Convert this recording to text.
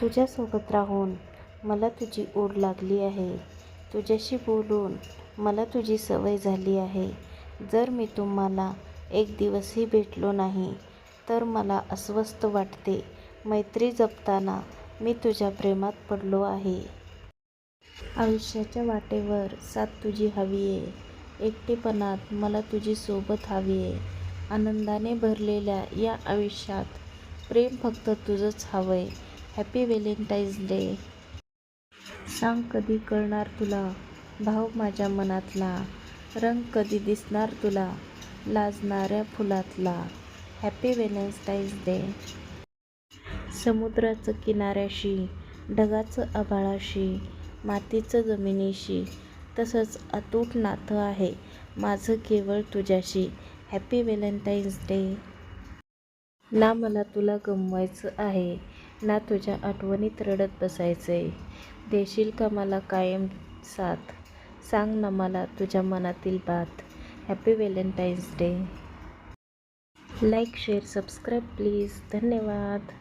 तुझ्यासोबत राहून मला तुझी ओढ लागली आहे. तुझ्याशी बोलून मला तुझी सवय झाली आहे. जर मी तुम्हाला एक दिवसही भेटलो नाही तर मला अस्वस्थ वाटते. मैत्री जपताना मी तुझ्या प्रेमात पडलो आहे. आयुष्याच्या वाटेवर साथ तुझी हवी आहे एकटेपणात मला तुझी सोबत हवी आहे आनंदाने भरलेल्या या आयुष्यात प्रेम फक्त तुझंच हवं आहे हॅपी व्हॅलेंटाईन्स डे. सांग कधी कळणार तुला? भाव माझ्या मनातला. रंग कधी दिसणार तुला? लाजणाऱ्या फुलातला. Happy valentine's day. समुद्राचं किनाऱ्याशी ढगाचं आभाळाशी मातीचं जमिनीशी तसंच अतूट नातं आहे माझं केवळ तुझ्याशी. Happy valentine's day. ना मला तुला गमवायचं आहे. ना तुझ्या आठवणीत रडत बसायचंय देशील का मला कायम साथ? सांग ना मला तुझ्या मनातील बात. Happy valentine's day like share subscribe please धन्यवाद.